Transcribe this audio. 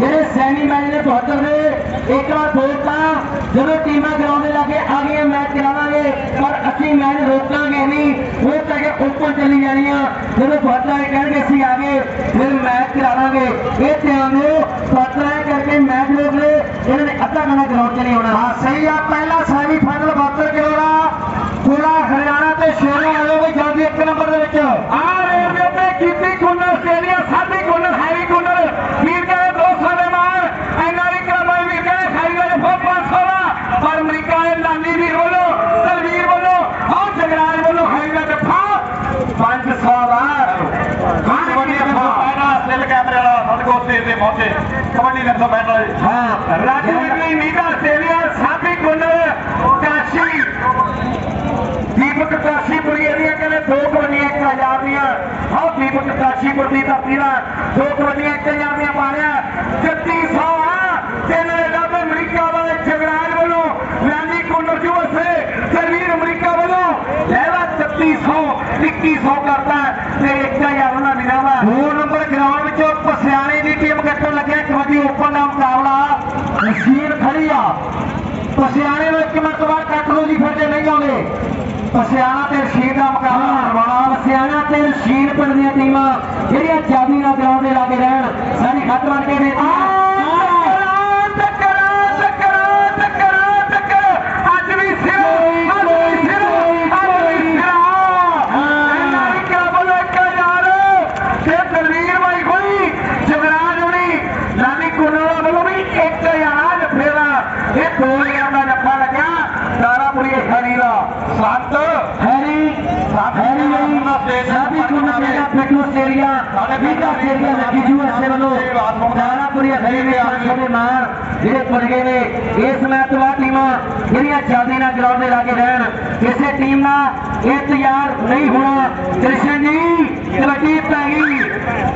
ਜਿਹੜੇ semi match ਨੇ 72 ਦੇ ਇੱਕ ਵਾਰ ਦੋਸਤਾਂ ਜਦੋਂ ਟੀਮਾਂ ਗਰਾਊਂਡ ਦੇ ਲਾਗੇ ਆ ਗਈਆਂ ਮੈਚ ਕਰਾਵਾਂਗੇ ਪਰ ਅਸੀਂ ਮੈਚ ਰੋਕਾਂਗੇ ਨਹੀਂ। ਉਹ ਤੱਕ ਉੱਪਰ ਚੱਲੀ ਜਾਣੀਆਂ। ਜਦੋਂ ਫਾਟਲਾ ਕਹਿਣਗੇ ਅਸੀਂ ਆ ਗਏ ਫਿਰ ਮੈਚ ਕਰਾਵਾਂਗੇ ਇਹ ਧਿਆਨ ਦਿਓ ਫਾਟਲਾ ਕਰਕੇ ਮੈਚ ਰੋਕ ਲਏ ਇਹਨਾਂ ਨੇ ਅੱਧਾ ਘੰਟਾ ਗਰਾਊਂਡ 'ਚ ਨਹੀਂ ਆਉਣਾ। ਹਾਂ ਸਹੀ ਆ ਪਹਿਲਾ ਸੈਮੀ ਫਾਈਨਲ 72 ਕਿਲੋ ਦਾ ਪੂਰਾ ਹਰਿਆਣਾ ਤੇ ਸ਼ੇਰੋਂ ਆਇਓ ਵੀ ਜਲਦੀ ਇੱਕ ਨੰਬਰ ਦੇ ਵਿੱਚ। ਆ ਰੇਲਵੇ ਤੇ ਕੀਤੀ ਕੁੰਨਰ ਆਸਟ੍ਰੇਲੀਆ ਸਾਡੀ ਕੁੰਨਰ ਹੈਵੀ ਕੁੰਨਰ ਵੀਰ ਕਹੇ 200 ਦੇ ਮਾਰ ਐਨਆਰਈ ਕਰਾਮਾਈ ਵੀਰ ਕਹੇ ਖਾਈ ਵਾਲੇ ਫੋਕ 500 ਦਾ ਪਰ ਅਮਰੀਕਾ ਦੇ ਲਾਲੀ ਵੀਰ ਵੱਲੋਂ ਤਲਵੀਰ ਵੱਲੋਂ ਆਹ ਜਗਰਾਜ ਵੱਲੋਂ ਖਾਈ ਦਾ ਜੱਫਾ 500 ਦਾ ਕਬੱਡੀ ਦਾ ਪਹਿਲਾ ਸਟਿਲ ਕੈਮਰੇ ਵਾਲਾ ਸਾਡੇ ਕੋਲ ਸਟੇਜ ਤੇ ਪਹੁੰਚੇ ਕਬੱਡੀ ਦਾ ਪਹਿਲਾ ਹਾਂ ਰਾਜੂ ਵਿਗਨੀ ਨੀਦਾ ਆਸਟ੍ਰੇਲੀਆ ਸਾਡੀ ਕੁੰਨਰ ਕਾਸ਼ੀ ਦੀਪਕ ਕਾਸ਼ੀਪੁਰੀ ਇਹਦੀਆਂ ਕਹਿੰਦੇ ਦੋ ਕਬੱਡੀਆਂ 1000 ਦੀਆਂ ਆਹ ਦੀਪਕ ਕਾਸ਼ੀਪੁਰ ਦੀ ਧਰਤੀ ਦਾ ਦੋ ਕਬੱਡੀਆਂ 1000 ਦੀਆਂ ਪਾਣਿਆ 2100 ਕਰਦਾ ਤੇ 1000 ਉਹਨਾਂ ਮਿਲਿਆ ਵਾ ਦੋ ਨੰਬਰ ਗਰਾਊਂਡ ਵਿੱਚੋਂ ਪਸਿਆਣੇ ਦੀ ਟੀਮ ਕੱਟਣ ਲੱਗਿਆ ਕਬੱਡੀ ਓਪਨ ਦਾ ਮੁਕਾਬਲਾ। ਰਸ਼ੀਦ ਖੜੀ ਆ। ਪਸਿਆਣੇ ਨੂੰ ਇੱਕ ਬਾਅਦ ਕੱਟ ਲਓ ਜੀ ਫਿਰ ਜੇ ਨਹੀਂ ਆਉਂਦੇ। ਪਸਿਆਣਾ ਤੇ ਰਸ਼ੀਦ ਦਾ ਮੁਕਾਬਲਾ। ਹੋਣਾ ਪਸਿਆਣਾ ਤੇ ਰਸ਼ੀਦ ਪਿੰਡ ਦੀਆਂ ਟੀਮਾਂ ਜਿਹੜੀਆਂ ਚਾਬੀ ਨਾਲ ਗਰਾਊਂਡ ਦੇ ਲਾਗੇ ਰਹਿਣ ਸਾਡੀ ਖੱਤ ਬਣ ਕੇ ਦੇ ਅੱਜ ਵੀ ਸਿਰ ਅੱਜ ਵੀ ਸਿਰ ਅੱਜ ਵੀ ਸਿਰ ਐਨਆਰਈ ਕਲੱਬ ਵੱਲੋਂ ਇੱਕ ਹਜ਼ਾਰ ਤੇ ਦਲਵੀਰ ਬਾਈ ਹੋਈ ਜਗਰਾਜ ਹੋਣੀ ਲਾਲੀ ਕੋਨਾਲਾ ਵੱਲੋਂ ਵੀ ਇੱਕ ਹਜ਼ਾਰ ਦਾ ਜੱਫਾ ਲੱਗਿਆ ਦਾਰਾਪੁਰੀ ਖੜੀ ਦਾ ਸੰਤ ਹੈਰੀ ਹੈਰੀ ਲਈ ਸਾਬੀ ਕੁੰਨ ਮੇਰਾ ਫਿਟਨੈਸ ਆਸਟ੍ਰੇਲੀਆ ਵੀਟਾ ਆਸਟ੍ਰੇਲੀਆ ਲੱਗੀ ਯੂਐਸਏ ਵੱਲੋਂ ਦਾਰਾਪੁਰੀ ਹਰੀ ਦੇ ਆਖੋ ਦੇ ਮਾਰ ਜਿਹੜੇ ਪੜ ਗਏ ਨੇ ਇਸ ਮੈਚ ਬਾਅਦ ਟੀਮਾਂ ਜਿਹੜੀਆਂ ਜਲਦੀ ਨਾਲ ਗਰਾਊਂਡ ਦੇ ਲਾਗੇ ਰਹਿਣ ਕਿਸੇ ਟੀਮ ਨਾਲ ਇਹ ਤਿਆਰ ਨਹੀਂ ਹੋਣਾ ਕ੍ਰਿਸ਼ਨ ਜੀ ਕਬੱਡੀ ਪੈ ਗਈ